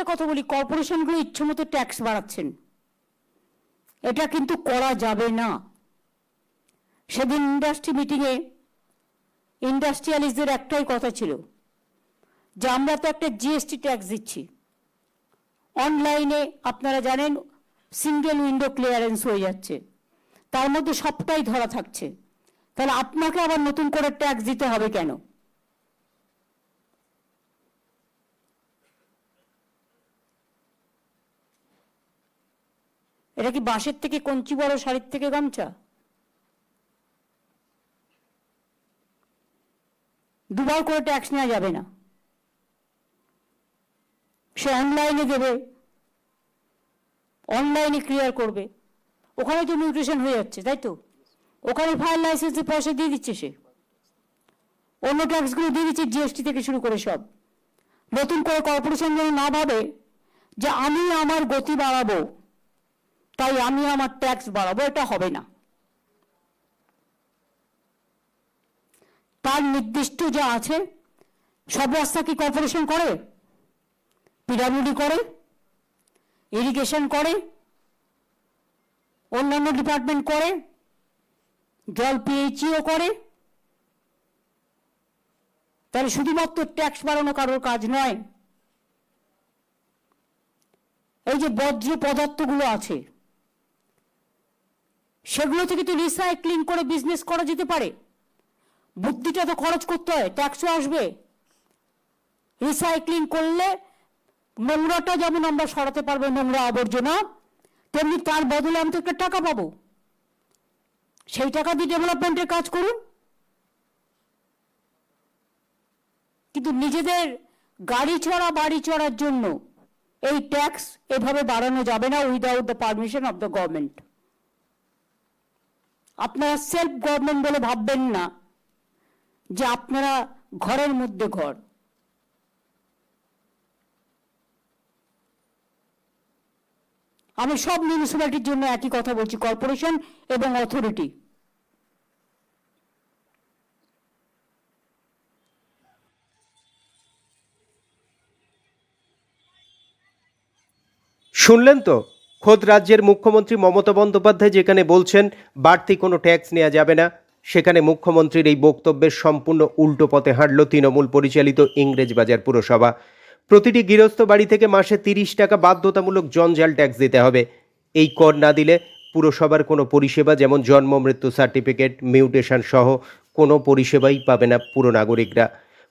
একটা কথা বলি, কর্পোরেশনগুলো ইচ্ছামতো ট্যাক্স বাড়াচ্ছেন। এটা কিন্তু করা যাবে না। সেদিন ইন্ডাস্ট্রি মিটিংয়ে ইন্ডাস্ট্রিয়ালিস্টদের একটাই কথা ছিল যে, আমরা তো একটা জিএসটি ট্যাক্স দিচ্ছি। অনলাইনে আপনারা জানেন, সিঙ্গেল উইন্ডো ক্লিয়ারেন্স হয়ে যাচ্ছে। তার মধ্যে সবটাই ধরা থাকছে। তাহলে আপনাকে আবার নতুন করে ট্যাক্স দিতে হবে কেন? এটা কি বাঁশের থেকে কঞ্চি বড় শাড়ির থেকে গামছা? দুবার করে ট্যাক্স নেওয়া যাবে না। সে অনলাইনে দেবে, অনলাইনে ক্লিয়ার করবে। ওখানে তো নিউট্রিশন হয়ে যাচ্ছে, তাই তো? ওখানে ফায়ার লাইসেন্সের পয়সা দিয়ে দিচ্ছে সে। অন্য ট্যাক্সগুলো দিয়ে দিচ্ছে জিএসটি থেকে শুরু করে সব। নতুন করে কর্পোরেশন যেন না ভাবে যে আমি আমার গতি বাড়াবো। তাই আমি আমার ট্যাক্স বাড়াবো, এটা হবে না। তার নির্দিষ্ট যা আছে, সব রাস্তা কি কর্পোরেশন করে? পিডাব্লিউডি করে ইরিগেশন করে, অন্যান্য ডিপার্টমেন্ট করে, জল পিএইচিও করে। তাহলে শুধুমাত্র ট্যাক্স বাড়ানো কারোর কাজ নয়। এই যে বজ্র পদার্থগুলো আছে সেগুলো থেকে তো রিসাইক্লিং করে বিজনেস করা যেতে পারে। বুদ্ধিটা তো খরচ করতে হয় ট্যাক্সও আসবে। রিসাইক্লিং করলে নোংরাটা যেমন আমরা সরাতে পারব নোংরা আবর্জনা, তেমনি তার বদলে আমি তো একটা টাকা পাবো। সেই টাকা দিয়ে ডেভেলপমেন্টের কাজ করুন। কিন্তু নিজেদের গাড়ি চড়া, বাড়ি চড়ার জন্য এই ট্যাক্স এভাবে বাড়ানো যাবে না without the permission of the government আপনারা সেলফ গভর্নমেন্ট বলে ভাববেন না যে আপনারা ঘরের মধ্যে ঘর। আমি সব মিউনিসিপ্যালিটির জন্য একই কথা বলছি কর্পোরেশন এবং অথরিটি শুনলেন তো? খোদ রাজ্যের মুখ্যমন্ত্রী মমতা বন্দ্যোপাধ্যায় যেখানে বলছেন, বাড়তি কোনো ট্যাক্স নেওয়া যাবে না, সেখানে মুখ্যমন্ত্রীর এই বক্তব্যের সম্পূর্ণ উল্টো পথে হাঁটল তৃণমূল পরিচালিত ইংরেজবাজার পুরসভা। প্রতিটি গৃহস্থ বাড়ি থেকে মাসে তিরিশ টাকা বাধ্যতামূলক জঞ্জাল ট্যাক্স দিতে হবে। এই কর না দিলে পুরসভার কোনো পরিষেবা যেমন জন্ম, মৃত্যু সার্টিফিকেট, মিউটেশন সহ কোনো পরিষেবাই পাবে না পুরো নাগরিকরা।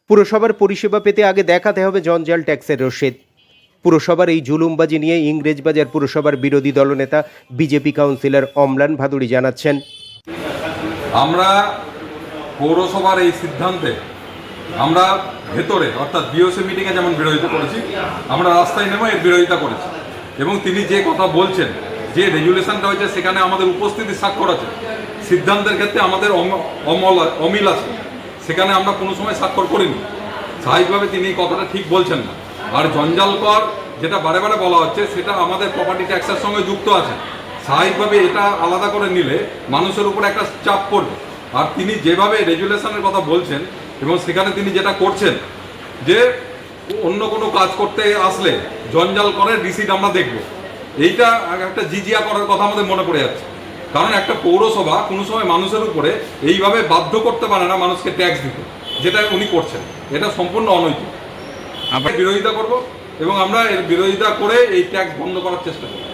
পুরসভার পরিষেবা পেতে আগে দেখাতে হবে জঞ্জাল ট্যাক্সের রসিদ। পুরসভার এই জুলুমবাজি নিয়ে ইংরেজবাজার পুরসভার বিরোধী দলনেতা বিজেপি কাউন্সিলর অমলান ভাদুড়ি জানাচ্ছেন। আমরা পৌরসভার এই সিদ্ধান্তে আমরা ভেতরে, অর্থাৎ বিওসি মিটিংয়ে যেমন বিরোধিতা করেছি, আমরা রাস্তায় নেমে এর বিরোধিতা করেছি। এবং তিনি যে কথা বলছেন, যে রেজুলেশনটা হয়েছে, সেখানে আমাদের উপস্থিতি স্বাক্ষর আছে। সিদ্ধান্তের ক্ষেত্রে আমাদের অম- অমল অমিল আছে। সেখানে আমরা কোনো সময় স্বাক্ষর করিনি। স্বাভাবিকভাবে তিনি কথাটা ঠিক বলছেন না। আর জঞ্জাল কর, যেটা বারে বারে বলা হচ্ছে, সেটা আমাদের প্রপার্টি ট্যাক্সের সঙ্গে যুক্ত আছে। স্বাভাবিকভাবে এটা আলাদা করে নিলে মানুষের উপর একটা চাপ পড়বে। আর তিনি যেভাবে রেজুলেশনের কথা বলছেন, এবং সেখানে তিনি যেটা করছেন, যে অন্য কোনো কাজ করতে আসলে জঞ্জাল করে রিসিট আমরা দেখব। এইটা একটা জিজিয়া করার কথা আমাদের মনে পড়ে যাচ্ছে। কারণ একটা পৌরসভা কোনো সময় মানুষের উপরে এইভাবে বাধ্য করতে পারে না মানুষকে ট্যাক্স দিতে, যেটা উনি করছেন। এটা সম্পূর্ণ অনৈতিক। আমরা বিরোধিতা করব এবং আমরা এর বিরোধিতা করে এই ট্যাক্স বন্ধ করার চেষ্টা করব।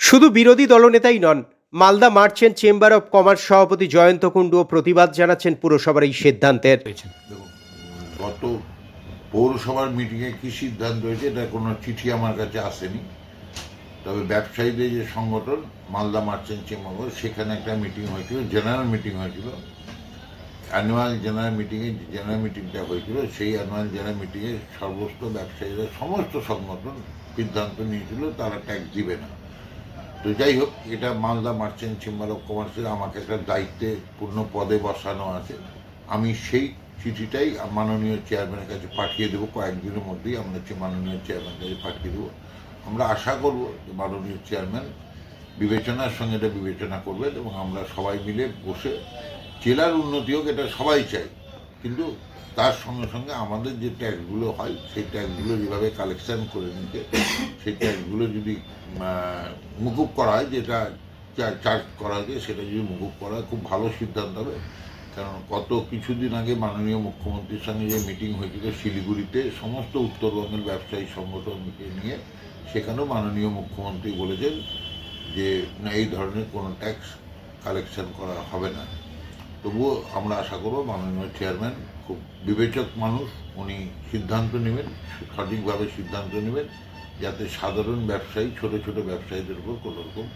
শুধু বিরোধী দলনেতাই নন Malda merchant chamber of commerce সভাপতি জয়ন্ত কুণ্ডুও প্রতিবাদ জানাচ্ছেন পুরসভার এই সিদ্ধান্তের। দেখুন গত পৌরসভার মিটিংয়ে কি সিদ্ধান্ত হয়েছে এটা কোনো চিঠি আমার কাছে আসেনি। তবে ব্যবসায়ীদের যে সংগঠন মালদা মার্চেন্ট চেম্বার সেখানে একটা মিটিং হয়েছিল জেনারেল মিটিং হয়েছিল। অ্যানুয়াল জেনারেল মিটিংয়ে যে জেনারেল মিটিংটা হয়েছিল, সেই অ্যানুয়াল জেনারেল মিটিংয়ে সর্বস্ত ব্যবসায়ীরা সমস্ত সংগঠন সিদ্ধান্ত নিয়েছিল, তারা ট্যাক্স দিবে না। তো যাই হোক, এটা মালদা মার্চেন্ট চেম্বার অফ কমার্সের আমাকে একটা দায়িত্বে, পূর্ণ পদে বসানো আছে। আমি সেই চিঠিটাই মাননীয় চেয়ারম্যানের কাছে পাঠিয়ে দেবো কয়েকদিনের মধ্যেই আমরা হচ্ছে মাননীয় চেয়ারম্যানের কাছে পাঠিয়ে দেবো। আমরা আশা করব যে মাননীয় চেয়ারম্যান বিবেচনার সঙ্গে এটা বিবেচনা করবেন এবং আমরা সবাই মিলে বসে জেলার উন্নতি হোক, এটা সবাই চাই কিন্তু তার সঙ্গে সঙ্গে আমাদের যে ট্যাক্সগুলো হয়, সেই ট্যাক্সগুলো যেভাবে কালেকশন করে নিতে, সেই ট্যাক্সগুলো যদি মুকুব করা হয়, যেটা চার্জ করা হয়েছে সেটা যদি মুকুব করা হয়, খুব ভালো সিদ্ধান্ত হবে। কারণ গত কিছুদিন আগে মাননীয় মুখ্যমন্ত্রীর সঙ্গে যে মিটিং হয়েছিল শিলিগুড়িতে, সমস্ত উত্তরবঙ্গের ব্যবসায়ী সংগঠনকে নিয়ে, সেখানেও মাননীয় মুখ্যমন্ত্রী বলেছেন যে এই ধরনের কোনো ট্যাক্স কালেকশন করা হবে না। তবুও আমরা আশা করব মাননীয় চেয়ারম্যান খুব বিবেচক মানুষ উনি সিদ্ধান্ত নেবেন সঠিকভাবে সিদ্ধান্ত নেবেন যাতে সাধারণ ব্যবসায়ী ছোট ছোট ব্যবসায়ীদের উপর কোনো রকম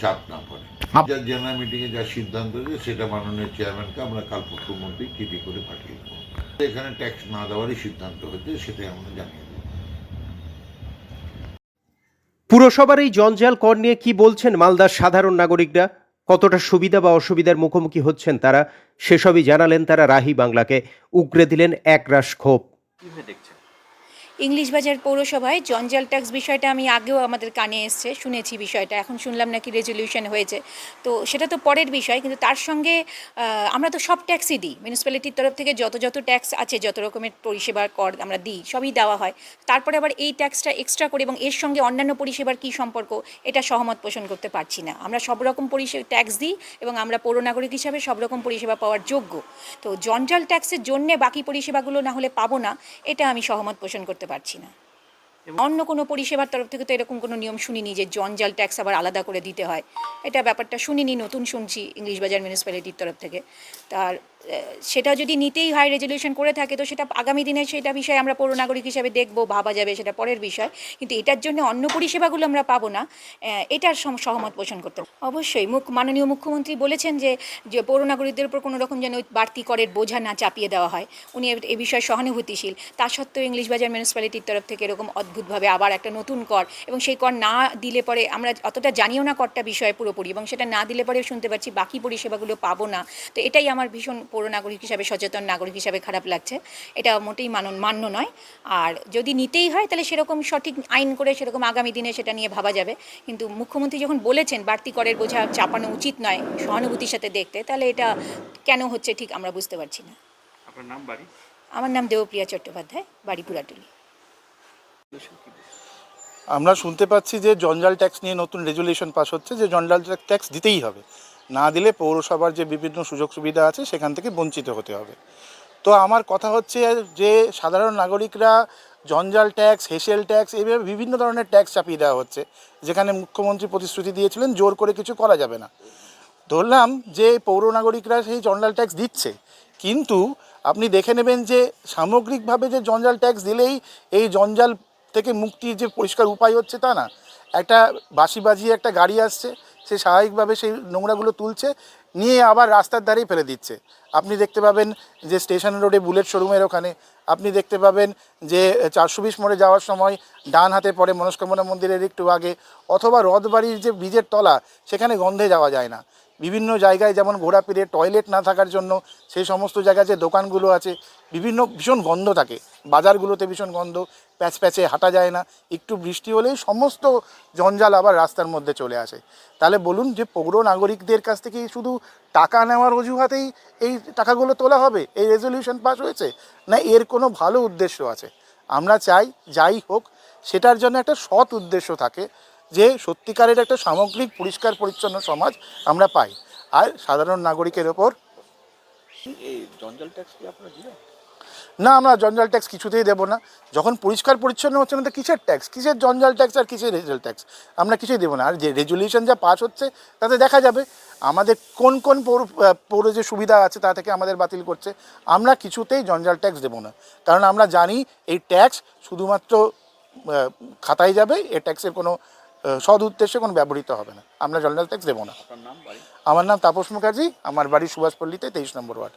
চাপ না পড়ে। যা জেনারেল মিটিংয়ে যা সিদ্ধান্ত হয়েছে সেটা মাননীয় চেয়ারম্যানকে আমরা কাল পরশুর চিঠি করে পাঠিয়ে দেবো। এখানে ট্যাক্স না দেওয়ারই সিদ্ধান্ত হয়েছে সেটাই আমরা জানিয়ে দেবো। পুরসভার এই জঞ্জাল কর নিয়ে কি বলছেন মালদার সাধারণ নাগরিকরা? কতটা সুবিধা বা অসুবিধার মুখোমুখি হচ্ছেন তারা, সেসবই জানালেন তারা রাহি বাংলাকে। উগড়ে দিলেন এক একরাশ ক্ষোভ। ইংলিশ বাজার পৌরসভায় জঞ্জাল ট্যাক্স বিষয়টা আমি আগেও আমাদের কানে এসছে, শুনেছি বিষয়টা। এখন শুনলাম নাকি রেজলিউশন হয়েছে। তো সেটা তো পরের বিষয়, কিন্তু তার সঙ্গে আমরা তো সব ট্যাক্সই দিই। মিউনিসিপ্যালিটির তরফ থেকে যত যত ট্যাক্স আছে, যত রকমের পরিষেবার কর আমরা দিই, সবই দেওয়া হয়। তারপরে আবার এই ট্যাক্সটা এক্সট্রা করে এবং এর সঙ্গে অন্যান্য পরিষেবার কী সম্পর্ক, এটা সহমত পোষণ করতে পারছি না। আমরা সব রকম পরিষেবা ট্যাক্স দিই এবং আমরা পৌর নাগরিক হিসাবে সব রকম পরিষেবা পাওয়ার যোগ্য। তো জঞ্জাল ট্যাক্সের জন্যে বাকি পরিষেবাগুলো না হলে পাবো না, এটা আমি সহমত পোষণ করতে পারছি না। অন্য কোনো পরিষেবার তরফ থেকে তো এরকম কোনো নিয়ম শুনিনি যে জঞ্জাল ট্যাক্স আবার আলাদা করে দিতে হয়। এটা ব্যাপারটা শুনিনি, নতুন শুনছি ইংলিশ বাজার মিউনিসিপ্যালিটির তরফ থেকে। তার সেটা যদি নিতেই হয় রেজলিউশন করে থাকে, তো সেটা আগামী দিনে সেটা বিষয়ে আমরা পৌর নাগরিক হিসাবে দেখব, ভাবা যাবে, সেটা পরের বিষয়। কিন্তু এটার জন্য অন্য পরিষেবাগুলো আমরা পাবো না। এটার সহমত পোষণ করতে অবশ্যই, মুখ, মাননীয় মুখ্যমন্ত্রী বলেছেন যে যে পৌর নাগরিকদের উপর কোনো রকম যেন বাড়তি করের বোঝা না চাপিয়ে দেওয়া হয়। উনি এ বিষয়ে সহানুভূতিশীল। তা সত্ত্বেও ইংলিশ বাজার মিউনিসিপ্যালিটির তরফ থেকে এরকম অদ্ভুতভাবে আবার একটা নতুন কর এবং সেই কর না দিলে পরে আমরা অতটা জানিও না করটা বিষয়ে পুরোপুরি এবং সেটা না দিলে পরে শুনতে পাচ্ছি বাকি পরিষেবাগুলো পাবো না। তো এটাই আমার ভীষণ পৌর নাগরিক হিসাবে সচেতন নাগরিক হিসাবে খারাপ লাগছে। এটা মোটেই মানন মান্য নয়। আর যদি নিতেই হয় তাহলে সেরকম সঠিক আইন করে সেরকম আগামী দিনে সেটা নিয়ে ভাবা যাবে। কিন্তু মুখ্যমন্ত্রী যখন বলেছেন বাড়তি করের বোঝা চাপানো উচিত নয় সহানুভূতির সাথে দেখতে তাহলে এটা কেন হচ্ছে ঠিক আমরা বুঝতে পারছি না। আপনার নাম বাড়ি? আমার নাম দেবপ্রিয়া চট্টোপাধ্যায় বাড়ি পুরাটুলি। আমরা শুনতে পাচ্ছি যে জঞ্জাল ট্যাক্স নিয়ে নতুন রেজুলেশন পাস হচ্ছে যে জঞ্জাল ট্যাক্স দিতেই হবে। না দিলে পৌরসভার যে বিভিন্ন সুযোগ সুবিধা আছে, সেখান থেকে বঞ্চিত হতে হবে। তো আমার কথা হচ্ছে যে, সাধারণ নাগরিকরা জঞ্জাল ট্যাক্স, হেসেল ট্যাক্স, এইভাবে বিভিন্ন ধরনের ট্যাক্স চাপিয়ে দেওয়া হচ্ছে। যেখানে মুখ্যমন্ত্রী প্রতিশ্রুতি দিয়েছিলেন, জোর করে কিছু করা যাবে না। ধরলাম যে, পৌর নাগরিকরা সেই জঞ্জাল ট্যাক্স দিচ্ছে। কিন্তু আপনি দেখে নেবেন যে, সামগ্রিকভাবে যে জঞ্জাল ট্যাক্স দিলেই এই জঞ্জাল থেকে মুক্তির যে পরিষ্কার উপায় হচ্ছে তা না। একটা বাসি বাজিয়ে একটা গাড়ি আসছে সে স্বাভাবিকভাবে সেই নোংরাগুলো তুলছে, নিয়ে আবার রাস্তার ধারেই ফেলে দিচ্ছে। আপনি দেখতে পাবেন যে স্টেশন রোডে বুলেট শোরুমের ওখানে, আপনি দেখতে পাবেন যে চারশো বিশ মোড়ে যাওয়ার সময় ডান হাতে পড়ে মনস্কামনা মন্দিরের একটু আগে, অথবা রথবাড়ির যে ব্রিজের তলা, সেখানে গন্ধে যাওয়া যায় না। বিভিন্ন জায়গায় যেমন ঘোরাফিরে টয়লেট না থাকার জন্য সেই সমস্ত জায়গায় যে দোকানগুলো আছে, বিভিন্ন ভীষণ গন্ধ থাকে। বাজারগুলোতে ভীষণ গন্ধ, প্যাচ প্যাচে হাঁটা যায় না। একটু বৃষ্টি হলেই সমস্ত জঞ্জাল আবার রাস্তার মধ্যে চলে আসে। তাহলে বলুন যে পৌর নাগরিকদের কাছ থেকে শুধু টাকা নেওয়ার অজুহাতেই এই টাকাগুলো তোলা হবে? এই রেজলিউশন পাস হয়েছে? না, এর কোনো ভালো উদ্দেশ্য আছে? আমরা চাই, যাই হোক, সেটার জন্য একটা সৎ উদ্দেশ্য থাকে। যে সত্যিকারের একটা সামগ্রিক পরিষ্কার পরিচ্ছন্ন সমাজ আমরা পাই। আর সাধারণ নাগরিকের ওপর না আমরা জঞ্জাল ট্যাক্স কিছুতেই দেবো না। যখন পরিষ্কার পরিচ্ছন্ন হচ্ছে না তো কিসের ট্যাক্স কিসের জঞ্জাল ট্যাক্স আর কিসের রেজাল ট্যাক্স আমরা কিছুই দেবো না। আর যে রেজুলিউশন যা পাস হচ্ছে তাতে দেখা যাবে আমাদের কোন কোন পৌর পৌর যে সুবিধা আছে তা থেকে আমাদের বাতিল করছে। আমরা কিছুতেই জঞ্জাল ট্যাক্স দেবো না। কারণ আমরা জানি এই ট্যাক্স শুধুমাত্র খাতায় যাবে এ ট্যাক্সের কোনো সৎ উদ্দেশ্যে কোনো ব্যবহৃত হবে না। আমরা জলনাল ট্যাক্স দেবো না। আমার নাম তাপস মুখার্জি আমার বাড়ি সুভাষপল্লীতে তেইশ নম্বর ওয়ার্ড।